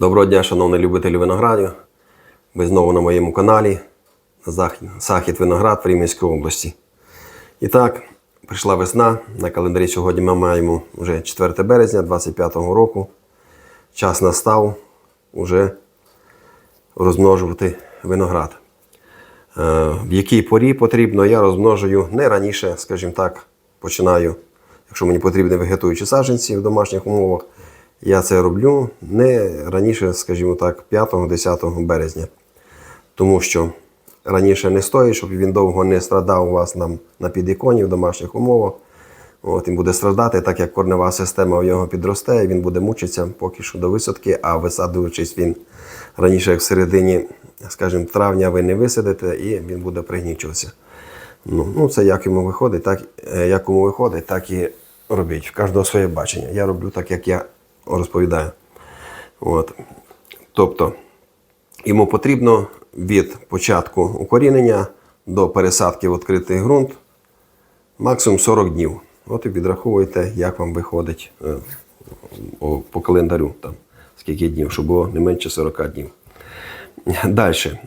Доброго дня, шановні любителі виноградів. Ви знову на моєму каналі Захід, Захід Виноград в Рівненській області. І так, прийшла весна. На календарі сьогодні ми маємо вже 4 березня 2025 року. Час настав уже розмножувати виноград. Е, В якій порі потрібно, я розмножую не раніше, скажімо так, починаю, якщо мені потрібні вегетуючі саджанці в домашніх умовах, я це роблю не раніше, скажімо так, 5-10 березня. Тому що раніше не стоїть, щоб він довго не страдав у вас на, на підіконі в домашніх умовах. От, він буде страждати, так як корнева система в його підросте, він буде мучитися поки що до висадки, а висаджуючись він раніше, в середині, скажімо, травня ви не висадите, і він буде пригнічуватися. Ну, ну це як йому виходить, так е, як кому виходить, так і робіть. В кожного своє бачення. Я роблю так, як я розповідаю. От. Тобто, йому потрібно від початку укорінення до пересадки в відкритий ґрунт максимум 40 днів. От і відраховуєте, як вам виходить е, по календарю, там, скільки днів, щоб було не менше 40 днів. Далі,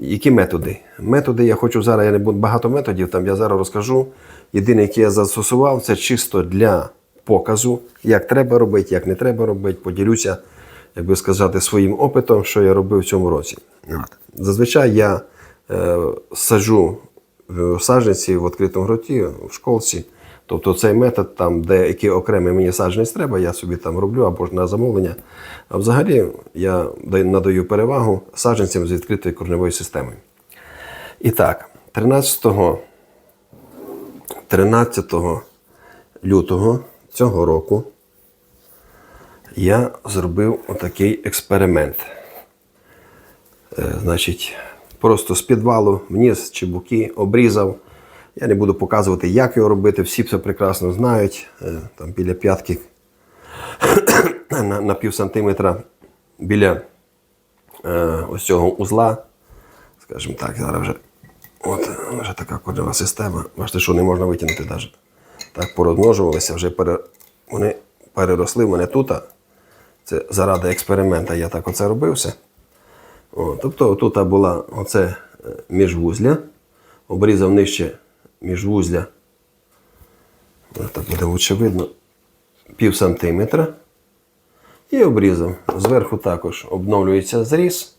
які методи? Методи я хочу зараз, я не буду багато методів, там я зараз розкажу. Єдине, яке я застосував, це чисто для показу, як треба робити, як не треба робити. Поділюся, як би сказати, своїм опитом, що я робив в цьому році. Зазвичай я е, саджу в саджанці в відкритому ґрунті, в школці. Тобто цей метод, там, де який окремий мені саджанець треба, я собі там роблю або ж на замовлення. А взагалі я надаю перевагу саджанцям з відкритою корневою системою. І так, 13, 13 лютого цього року я зробив отакий експеримент. Е, Значить, просто з підвалу вніс чебуки, обрізав. Я не буду показувати, як його робити. Всі це прекрасно знають. Е, Там біля п'ятки на, на пів сантиметра біля е, ось цього узла. Скажімо так, зараз вже, от, вже така корнева система. Бачите, що не можна витягнути навіть. Так порозмножувалися, вже пере, вони переросли в мене тут. Це заради експеримента я так оце робив все. О, тобто тут була оце е, міжвузля, обрізав нижче міжвузля, так буде лучше пів сантиметра. І обрізав. Зверху також обновлюється зріз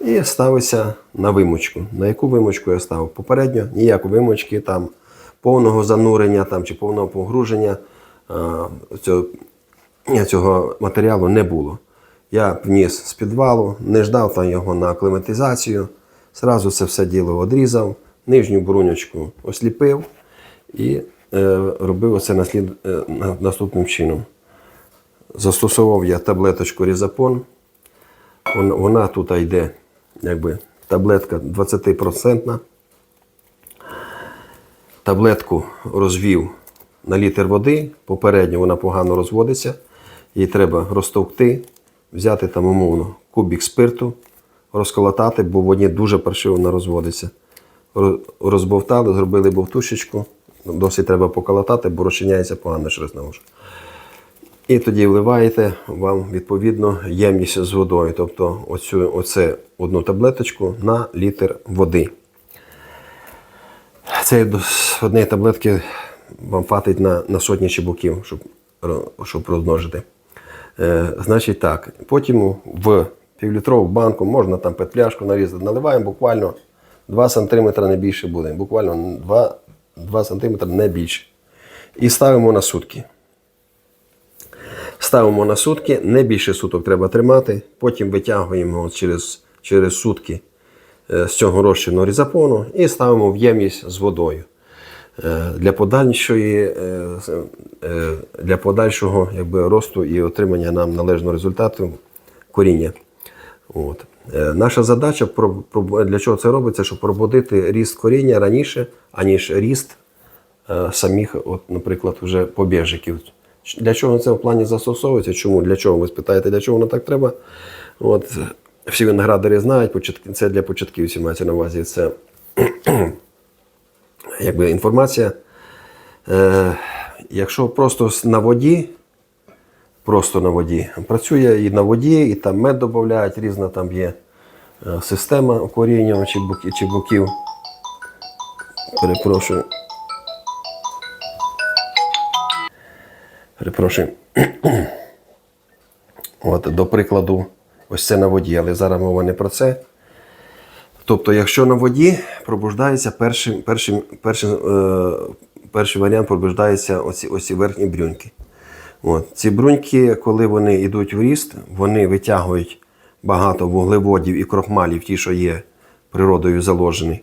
і ставиться на вимочку. На яку вимочку я ставив? Попередньо ніякої вимочки, там повного занурення там, чи повного погруження цього, цього матеріалу не було. Я вніс з підвалу, не ждав там його на акліматизацію. Зразу це все діло одрізав, нижню бруньочку осліпив і е, робив оце наслід, е, наступним чином. Застосував я таблеточку Різапон. Вона, вона тут йде, якби таблетка 20%. Таблетку розвів на літр води. Попередньо вона погано розводиться. Її треба розтовкти, взяти там умовно кубик спирту, розколотати, бо в воді дуже паршиво вона розводиться. Розбовтали, зробили бовтушечку. Досить треба поколотати, бо розчиняється погано через науш. І тоді вливаєте вам відповідно ємність з водою. Тобто оцю, оце одну таблеточку на літр води. Дос- однієї таблетки вам хватить на, на сотні чебуків, щоб, щоб розмножити. Е, значить так, потім в півлітрову банку можна там петляшку нарізати. Наливаємо буквально 2 см не більше буде. Буквально 2, 2 см не більше. І ставимо на сутки. Ставимо на сутки, не більше суток треба тримати, потім витягуємо через, через сутки е, з цього розчину різапону і ставимо в ємність з водою. Е, Для подальшої, е, е, для подальшого якби, росту і отримання нам належного результату коріння. От. Наша задача для чого це робиться, щоб пробудити ріст коріння раніше, аніж ріст самих, от, наприклад, вже побіжиків. Ч- Для чого це в плані застосовується? Чому? Для чого? Ви спитаєте, для чого воно так треба? От, всі виноградарі знають, це для початківців мається на увазі. Це якби інформація. Е, якщо просто на воді, просто на воді. Працює і на воді, і там мед додають, різна там є е, система буки, чи боків. Перепрошую. Перепрошую. От, до прикладу, ось це на воді, але зараз мова не про це. Тобто, якщо на воді пробуждається перший, перший, перший, е, перший варіант пробуждаються оці, оці верхні брюньки. От. Ці бруньки, коли вони йдуть в ріст, вони витягують багато вуглеводів і крохмалів, ті, що є природою заложені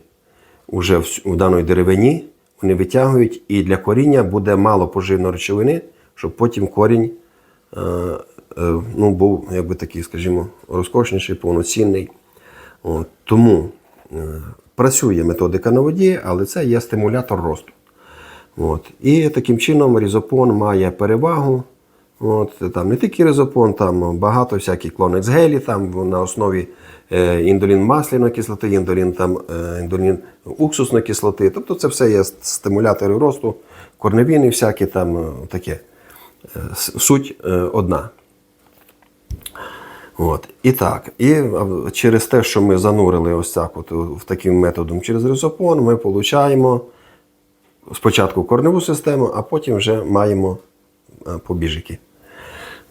уже в, у даної деревині, вони витягують, і для коріння буде мало поживної речовини, щоб потім корінь е, е, ну, був якби такий, скажімо, розкошніший, повноцінний. От, тому е, працює методика на воді, але це є стимулятор росту. От. І таким чином різопон має перевагу. От, там не тільки ризопон, там багато всяких клонекс гелі, там на основі е, індолін масляної кислоти, індолін, там, е, індолін уксусної кислоти. Тобто це все є стимулятори росту, корневіни всякі там таке. Суть одна. От. І так, і е, через те, що ми занурили ось так от, в таким методом через ризопон, ми отримуємо спочатку корневу систему, а потім вже маємо е, побіжики.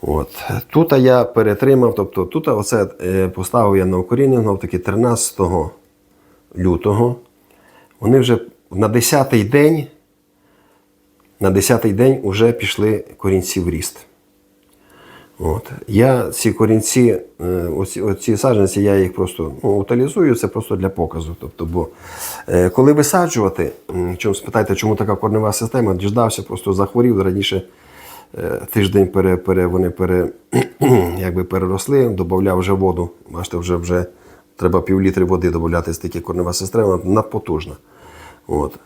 От. Тут я перетримав, тобто тут оце е, поставив я на укорінення таки 13 лютого. Вони вже на 10-й день, на 10-й день вже пішли корінці в ріст. От. Я ці корінці, е, оці, оці саджанці, я їх просто ну, утилізую, це просто для показу. Тобто, бо е, коли висаджувати, чому спитайте, чому така корнева система, діждався, просто захворів раніше. е, Тиждень пере, пере, вони пере, якби переросли, додав вже воду. Бачите, вже, вже треба півлітри води додати такі корнева система надпотужна. От.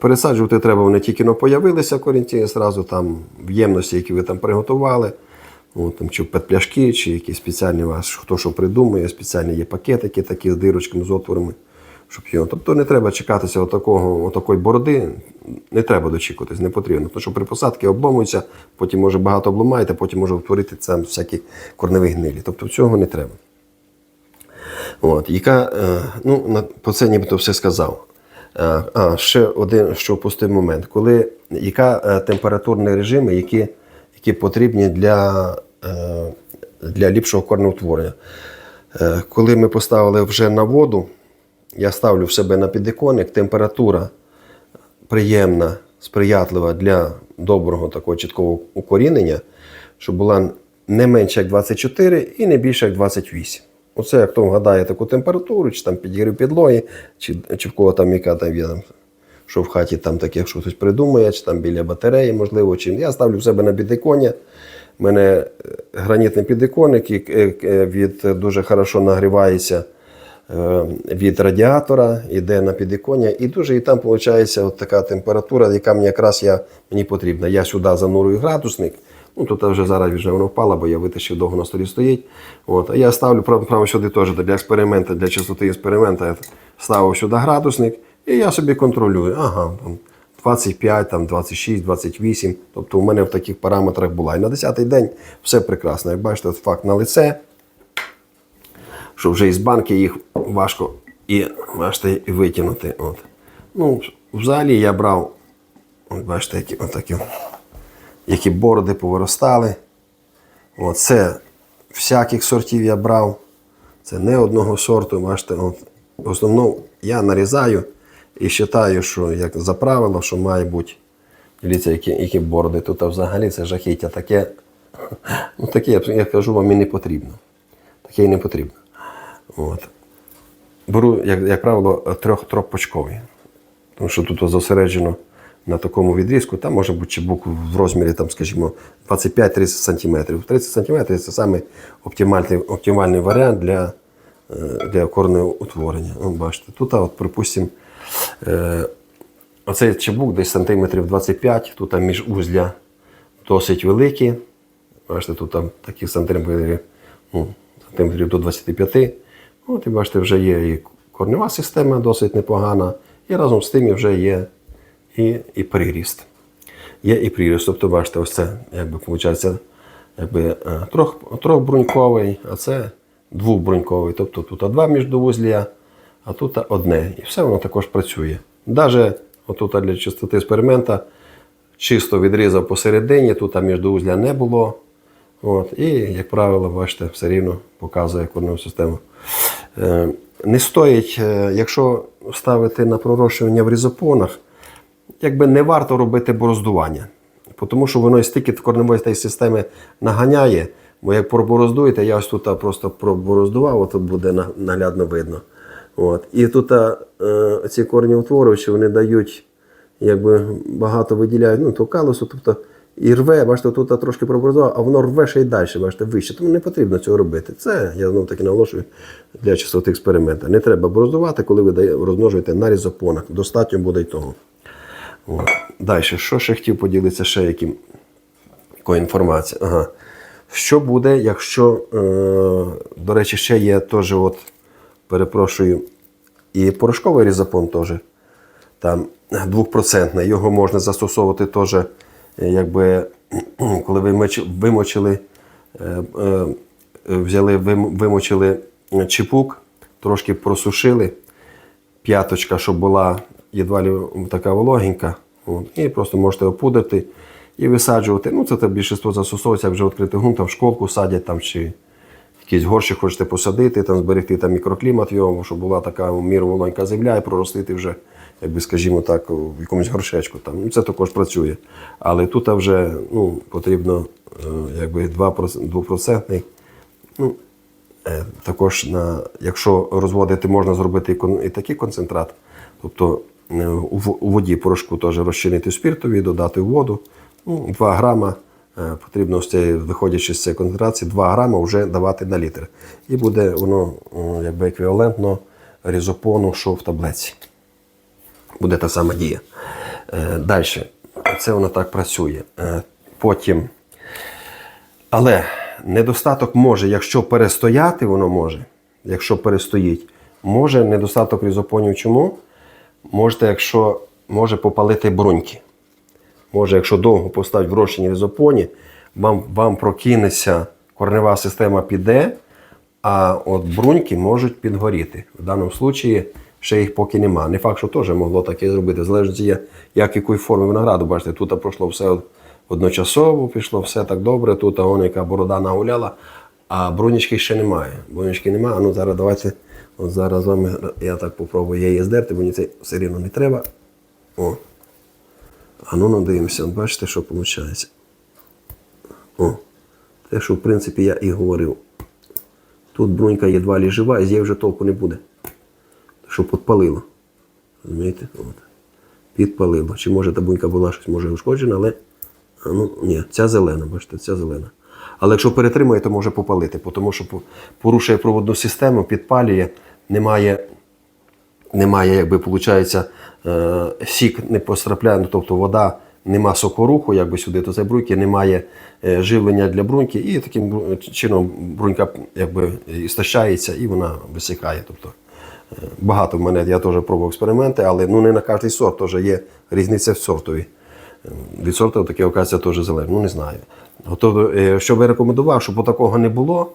Пересаджувати треба, вони тільки появилися корінці, зразу там в які ви там приготували. От, там, чи петпляшки, чи якісь спеціальні у вас, хто що придумує, спеціальні є пакетики такі з дирочками, з отворами. Щоб його. Тобто не треба чекатися отакого, отакої бороди, не треба дочікуватись, не потрібно. Тому що при посадці обломуються, потім може багато обломаєте, потім може утворити там всякі корневі гнилі. Тобто цього не треба. От, яка, е, ну, про це нібито все сказав. Е, А, ще один, що впустив момент. Коли, яка е, температурні режими, які, які потрібні для, для ліпшого корнеутворення? Е, Коли ми поставили вже на воду, я ставлю в себе на підвіконник, температура приємна, сприятлива для доброго такого чіткого укорінення, щоб була не менше як 24 і не більше як 28. Оце як хто вгадає таку температуру, чи там підігрів підлоги, чи, чи в кого там яка там є, що в хаті там таке, якщо хтось придумає, чи там біля батареї, можливо, чи я ставлю в себе на підвіконня. У мене е, гранітний підвіконник, і е, е, від дуже хорошо нагрівається від радіатора, йде на підвіконня, і дуже і там виходить от така температура, яка мені якраз я, мені потрібна. Я сюди занурюю градусник. Ну, тут вже зараз вже воно впало, бо я витащив довго на столі стоїть. От. А я ставлю право сюди теж для експерименту, для чистоти експерименту. Я ставив сюди градусник і я собі контролюю. Ага, там 25, там 26, 28. Тобто у мене в таких параметрах була. І на 10-й день все прекрасно. Як бачите, от факт на лице, що вже із банки їх важко і, бачите, витягнути. От. Ну, взагалі я брав, от бачите, які, отакі, які бороди повиростали. От, це всяких сортів я брав. Це не одного сорту. Бачите, от, в основному я нарізаю і вважаю, що як за правило, що має бути. Дивіться, які, які бороди. Тут взагалі це жахіття. Таке, ну, таке, я, кажу, вам і не потрібно. Таке і не потрібно. От. Беру, як, як правило, трьох, трьохпочковий. Тому що тут зосереджено на такому відрізку, там може бути чебук в розмірі, там, скажімо, 25-30 см. 30 см це саме оптимальний, оптимальний варіант для, е, для корного утворення. О, бачите, тут, от, припустимо, оцей чебук десь сантиметрів 25, тут там міжузля досить великі. Бачите, тут там таких сантиметрів, ну, сантиметрів до 25. От і бачите, вже є і корнева система досить непогана, і разом з тим вже є і, і приріст. Є і приріст. Тобто, бачите, ось це, як би виходить, якби, е, трьох, трьохбруньковий, а це двохбруньковий. Тобто тут два міждовузлія, а тут одне. І все воно також працює. Навіть отут для чистоти експеримента чисто відрізав посередині, тут міждоузля не було. От, і, як правило, бачите, все рівно показує корневу систему. Е, не стоїть, е, якщо ставити на пророщування в різопонах, якби не варто робити бороздування. Тому що воно і стільки корневої системи наганяє. Бо як пробороздуєте, я ось тут просто пробороздував, тут буде наглядно видно. От. І тут е, ці корні утворювачі вони дають, якби багато виділяють, ну, то калусу, тобто і рве, бачите, тут трошки пробороздував, а воно рве ще й далі, бачите, вище. Тому не потрібно цього робити. Це я знову таки наголошую для чистоти експеримента. Не треба бороздувати, коли ви розмножуєте на різопонах. Достатньо буде й того. От. Далі, що ще хотів поділитися, ще яким, інформацією. Ага. Що буде, якщо, е, до речі, ще є теж, от, перепрошую, і порошковий різопон теж. Там двохпроцентний. Його можна застосовувати теж, е, якби, коли ви вимочили, е, е, взяли, вимочили чіпук, трошки просушили, п'яточка, щоб була едва ли така вологенька. І просто можете опудрити і висаджувати. Ну, це більшість застосовується, вже відкритий ґрунт, там в школку садять там, чи якийсь горщик хочете посадити, там, зберегти там, мікроклімат його, щоб була така в земля і проростити вже, якби, скажімо так, в якомусь горшечку. Там. Ну, це також працює. Але тут вже ну, потрібно е, якби 2%, ну, Е, Також, на, якщо розводити, можна зробити і, такий концентрат. Тобто е, у воді порошку теж розчинити в спіртові, додати воду. Ну, 2 грама потрібно, з цієї, виходячи з цієї концентрації, 2 грама вже давати на літр. І буде воно е, якби еквівалентно різопону, що в таблетці. Буде та сама дія. Далі. Це воно так працює. Е, Потім але недостаток може, якщо перестояти, воно може, якщо перестоїть, може недостаток різопонів чому? Можете, якщо може попалити бруньки. Може, якщо довго поставити в розчині вам, вам прокинеться корнева система піде, а от бруньки можуть підгоріти. В даному випадку ще їх поки нема. Не факт, що теж могло таке зробити. Залежить, є, як якої форми винограду. Бачите, тут пройшло все одночасово, пішло все так добре. Тут вон яка борода нагуляла, а брунічки ще немає. Брунічки немає. Ну зараз давайте. От зараз з вами я так попробую її здерти, мені це все рівно не треба. О. А ну надивимося, бачите, що виходить. О. Те, що в принципі я і говорив. Тут брунька едва ли жива, і з неї вже толку не буде. Що підпалило. Розумієте? От. Підпалило. Чи може та брунька була щось може ушкоджена, але а, ну, ні, ця зелена, бачите, ця зелена. Але якщо перетримує, то може попалити, тому що порушує проводну систему, підпалює, немає немає, якби виходить, сік не пострапляє, ну, тобто вода, нема сокоруху, якби сюди до цієї бруньки, немає е, живлення для бруньки, і таким чином брунька якби істощається і вона висихає. Тобто, е, багато в мене, я теж пробував експерименти, але ну, не на кожний сорт теж є різниця в сортові. Е, Від сорту таке, оказується, теж залежить. Ну, не знаю. Тобто, е, що би рекомендував, щоб такого не було,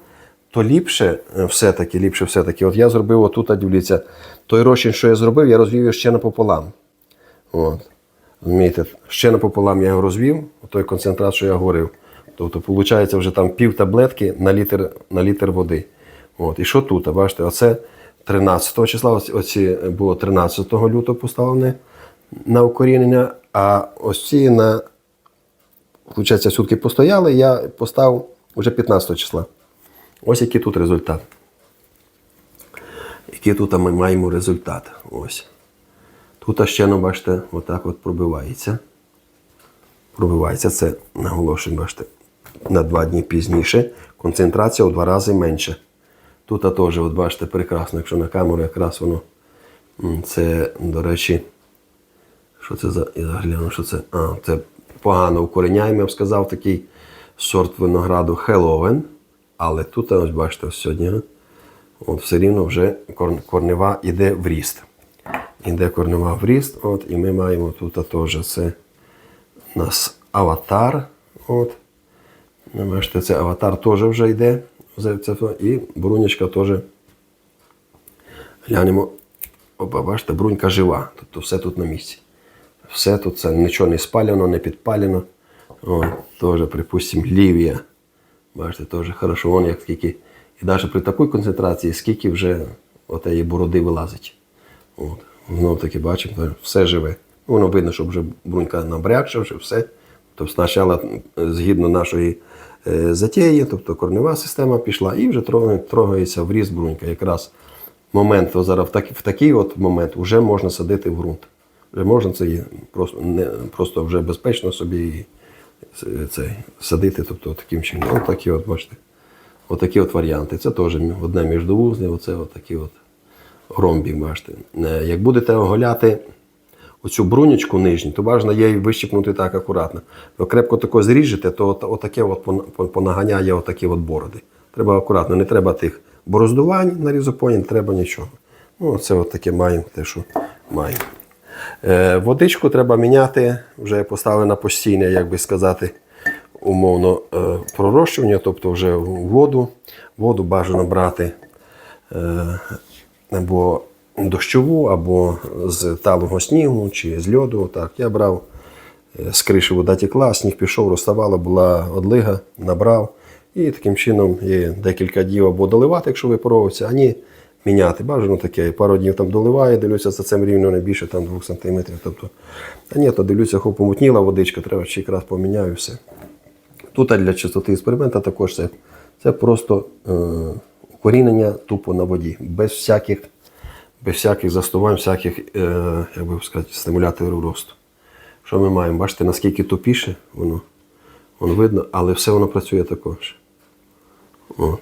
то ліпше е, все-таки, ліпше все-таки. От я зробив отут, а дивіться, той розчин, що я зробив, я розвів його ще напополам. От. Розумієте, ще напополам я його розвів, той концентрат, що я говорив. Тобто, виходить, вже там пів таблетки на літр, на літр води. От. І що тут? Бачите, оце 13 числа, оці- оці було 13 лютого поставлене на укорінення, а ось ці на, виходить, сутки постояли, я поставив вже 15 числа. Ось який тут результат. Який тут ми маємо результат. Ось. Тут ще, ну, бачите, отак от пробивається. Пробивається, це наголошую, бачите, на два дні пізніше. Концентрація у два рази менша. Тут теж, от бачите, прекрасно, якщо на камеру якраз воно. Це, до речі, що це за. Я гляну, що це. А, це погано укореняємо, я б сказав, такий сорт винограду Хеловен. Але тут, ось бачите, ось сьогодні. От все рівно вже корнева йде в ріст. Іде корнева в ріст, от, і ми маємо тут теж це у нас аватар. От. Ну, Бачите, це аватар теж вже йде. І брунячка теж. Глянемо. Опа, бачите, брунька жива. Тобто все тут на місці. Все тут це нічого не спалено, не підпалено. Теж, припустимо, лівія. Бачите, теж хорошо. Вон як скільки. І навіть при такій концентрації, скільки вже отеї бороди вилазить. От. Знову таки бачимо, то все живе. Ну, Воно видно, що вже брунька набрякша, вже все. Тобто спочатку, згідно нашої е, затеї, тобто корнева система пішла і вже трогається в ріст брунька. Якраз момент, о, зараз в, так, в такий от момент вже можна садити в ґрунт. Вже можна це просто, не, просто вже безпечно собі це, це, садити, тобто таким чином. Ось такі от, бачите. Отакі от варіанти. Це теж одне міждовузне, оце отакі от ромбік, бачите. Е, Як будете оголяти оцю брунечку нижню, то бажано її вищипнути так акуратно. Ви крепко тако зріжете, то отаке от пон- пон- понаганяє отакі от бороди. Треба акуратно, не треба тих бороздувань на різопоні, не треба нічого. Ну, це от таке маємо те, що маємо. Е, водичку треба міняти, вже я поставив на постійне, як би сказати, умовно е, пророщування, тобто вже воду. Воду бажано брати е, або дощову, або з талого снігу чи з льоду. Так. Я брав з криші вода текла, сніг пішов, розставала, була одлига, набрав. І таким чином є декілька днів або доливати, якщо випаровується, а ні міняти. Бажано таке. Пару днів там доливаю, дивлюся, за цим рівно не більше там 2 см. Тобто, а ні, то дивлюся, хоп, помутніла водичка, треба ще якраз поміняю все. Тут для чистоти експеримента також це, це просто е, укорінення тупо на воді, без всяких, без всяких застувань, всяких е, як би сказати, стимуляторів росту. Що ми маємо? Бачите, наскільки тупіше воно, воно видно, але все воно працює також. О.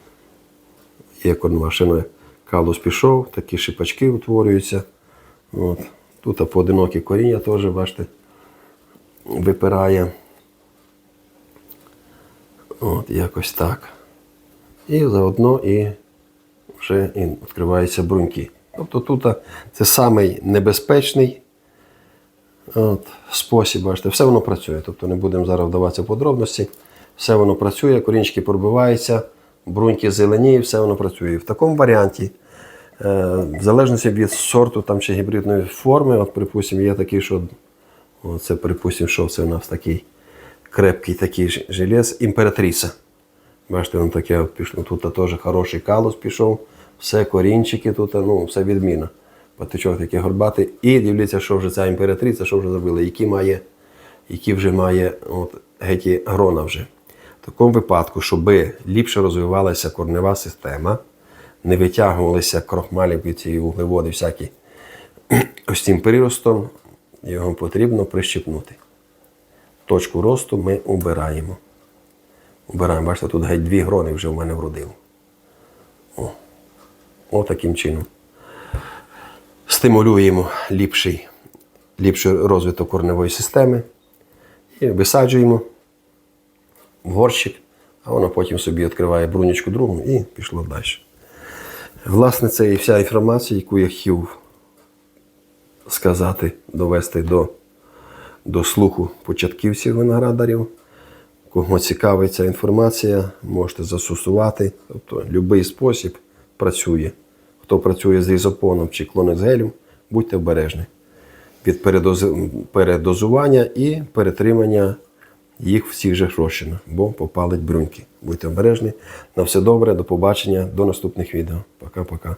Є машиною калус пішов, такі шипачки утворюються. От. Тут поодинокі коріння теж, бачите, випирає. От, якось так. І заодно і вже і відкриваються бруньки. Тобто тут це самий небезпечний от, спосіб, бачите, все воно працює. Тобто не будемо зараз вдаватися в подробності. Все воно працює, корінчики пробиваються, бруньки зелені, все воно працює. В такому варіанті, е, в залежності від сорту там, чи гібридної форми, от, припустимо, є такий, що Оце, припустимо, що це у нас такий крепкий такий желез, імператриця. Бачите, воно таке пішло. Тут теж хороший калус пішов, все корінчики, тут, ну, все відмінно. Патичок такий горбатий. І дивіться, що вже ця імператриця, що вже зробила, які має, які вже має от, геті грона вже. Такому випадку, щоб ліпше розвивалася корнева система, не витягувалися крохмалі від цієї вуглеводи всякі ось цим приростом, його потрібно прищепнути. Точку росту ми убираємо. Убираємо, бачите, тут геть дві грони вже в мене вродило. О. О, таким чином. Стимулюємо ліпший, ліпший розвиток корневої системи і висаджуємо горщик, а воно потім собі відкриває брунечку другу і пішло далі. Власне, це і вся інформація, яку я хотів сказати, довести до, до слуху початківців виноградарів. Кого цікавить ця інформація, можете застосувати. Тобто будь-який спосіб працює. Хто працює з різопоном чи клонекс-гелем, будьте обережні від передозування і перетримання їх всіх же розчинах, бо попалить бруньки. Будьте обережні. На все добре, до побачення, до наступних відео. Пока-пока.